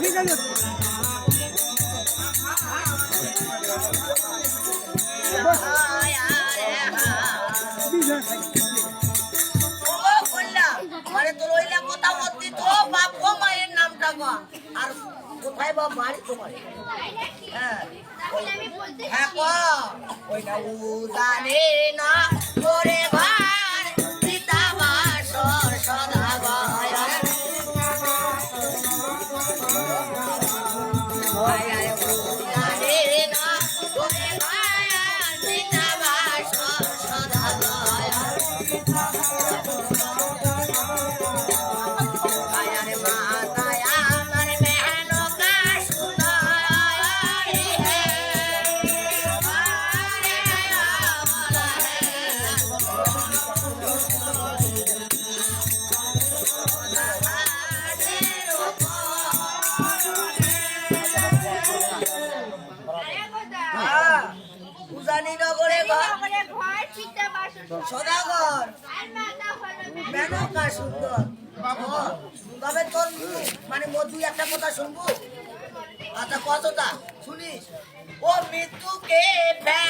ও কন্যা, মানে তোর ওইলা কথা মত তো বাপ গো মায়ের নামটা গো আর কোথায় বা বাড়ি তোমার হ্যাঁ হ্যাঁ উদানে না করে উজানি নগরে ঘর সদাগর। মেনকা সুন্দর? তবে তোর মানে মধু একটা কথা শুনব? আচ্ছা কতটা? শুনিস? ও মৃত্যুকে ফেলা